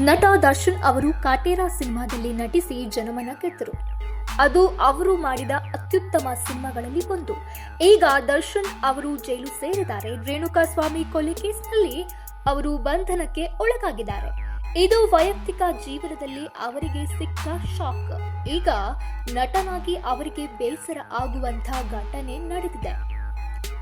ನಟ ದರ್ಶನ್ ಅವರು ಕಾಟೇರಾ ಸಿನಿಮಾದಲ್ಲಿ ನಟಿಸಿ ಜನಮನ ಗೆದ್ದರು. ಅದು ಅವರು ಮಾಡಿದ ಅತ್ಯುತ್ತಮ ಸಿನಿಮಾಗಳಲ್ಲಿ ಒಂದು. ಈಗ ದರ್ಶನ್ ಅವರು ಜೈಲು ಸೇರಿದ್ದಾರೆ. ರೇಣುಕಾ ಸ್ವಾಮಿ ಕೊಲೆ ಕೇಸ್ನಲ್ಲಿ ಅವರು ಬಂಧನಕ್ಕೆ ಒಳಗಾಗಿದ್ದಾರೆ. ಇದು ವೈಯಕ್ತಿಕ ಜೀವನದಲ್ಲಿ ಅವರಿಗೆ ಸಿಕ್ಕ ಶಾಕ್. ಈಗ ನಟನಾಗಿ ಅವರಿಗೆ ಬೇಸರ ಆಗುವಂತಹ ಘಟನೆ ನಡೆದಿದೆ.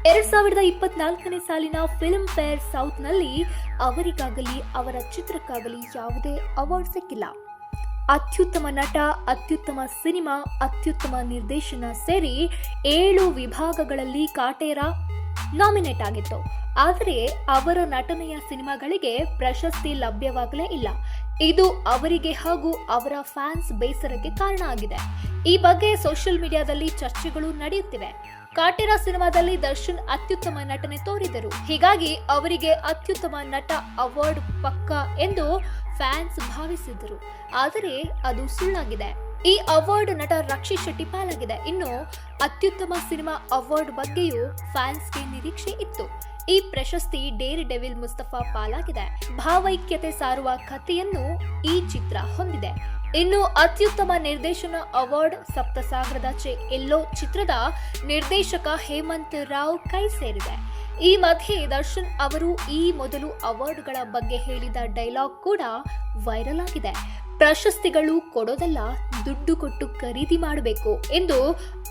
ಎರಡ್ ಸಾವಿರದ ಇಪ್ಪತ್ನಾಲ್ಕನೇ ಸಾಲಿನ ಫಿಲ್ಮ್ ಫೇರ್ ಸೌತ್ನಲ್ಲಿ ಅವರಿಗಾಗಲಿ ಅವರ ಚಿತ್ರಕ್ಕಾಗಲಿ ಯಾವುದೇ ಅವಾರ್ಡ್ ಸಿಕ್ಕಿಲ್ಲ. ಅತ್ಯುತ್ತಮ ನಟ, ಅತ್ಯುತ್ತಮ ಸಿನಿಮಾ, ಅತ್ಯುತ್ತಮ ನಿರ್ದೇಶನ ಸೇರಿ ಏಳು ವಿಭಾಗಗಳಲ್ಲಿ ಕಾಟೇರ ನಾಮಿನೇಟ್ ಆಗಿತ್ತು. ಆದರೆ ಅವರ ನಟನೆಯ ಸಿನಿಮಾಗಳಿಗೆ ಪ್ರಶಸ್ತಿ ಲಭ್ಯವಾಗಲೇ ಇಲ್ಲ. ಇದು ಅವರಿಗೆ ಹಾಗೂ ಅವರ ಫ್ಯಾನ್ಸ್ ಬೇಸರಕ್ಕೆ ಕಾರಣ ಆಗಿದೆ. ಈ ಬಗ್ಗೆ ಸೋಷಿಯಲ್ ಮೀಡಿಯಾದಲ್ಲಿ ಚರ್ಚೆಗಳು ನಡೆಯುತ್ತಿವೆ. ಕಾಟೇರ ಸಿನಿಮಾದಲ್ಲಿ ದರ್ಶನ್ ಅತ್ಯುತ್ತಮ ನಟನೆ ತೋರಿದರು. ಹೀಗಾಗಿ ಅವರಿಗೆ ಅತ್ಯುತ್ತಮ ನಟ ಅವಾರ್ಡ್ ಪಕ್ಕ ಎಂದು ಫ್ಯಾನ್ಸ್ ಭಾವಿಸಿದ್ದರು ಆದರೆ ಅದು ಸುಳ್ಳಾಗಿದೆ. ಈ ಅವಾರ್ಡ್ ನಟ ರಕ್ಷಿತ್ ಶೆಟ್ಟಿ ಪಾಲಾಗಿದೆ ಇನ್ನು ಅತ್ಯುತ್ತಮ ಸಿನಿಮಾ ಅವಾರ್ಡ್ ಬಗ್ಗೆಯೂ ಫ್ಯಾನ್ಸ್ಗೆ ನಿರೀಕ್ಷೆ ಇತ್ತು. ಈ ಪ್ರಶಸ್ತಿ ಡೇರ್ ಡೆವಿಲ್ ಮುಸ್ತಫಾ ಪಾಲಾಗಿದೆ. ಭಾವೈಕ್ಯತೆ ಸಾರುವ ಕಥೆಯನ್ನು ಈ ಚಿತ್ರ ಹೊಂದಿದೆ. ಇನ್ನು ಅತ್ಯುತ್ತಮ ನಿರ್ದೇಶನ ಅವಾರ್ಡ್ ಸಪ್ತಸಾಗರದಾಚೆ ಎಲ್ಲೋ ಚಿತ್ರದ ನಿರ್ದೇಶಕ ಹೇಮಂತ್ ರಾವ್ ಕೈ ಸೇರಿದೆ. ಈ ಮಧ್ಯೆ ದರ್ಶನ್ ಅವರು ಈ ಮೊದಲು ಅವಾರ್ಡ್ಗಳ ಬಗ್ಗೆ ಹೇಳಿದ ಡೈಲಾಗ್ ಕೂಡ ವೈರಲ್ ಆಗಿದೆ. ಪ್ರಶಸ್ತಿಗಳು ಕೊಡೋದಲ್ಲ, ದುಡ್ಡು ಕೊಟ್ಟು ಖರೀದಿ ಮಾಡಬೇಕು ಎಂದು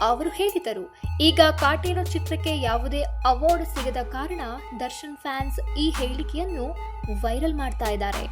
ಅವರು ಹೇಳಿದರು. ಈಗ ಕಾಟೇರ ಚಿತ್ರಕ್ಕೆ ಯಾವುದೇ ಅವಾರ್ಡ್ ಸಿಗದ ಕಾರಣ ದರ್ಶನ್ ಫ್ಯಾನ್ಸ್ ಈ ಹೇಳಿಕೆಯನ್ನು ವೈರಲ್ ಮಾಡ್ತಾ ಇದ್ದಾರೆ.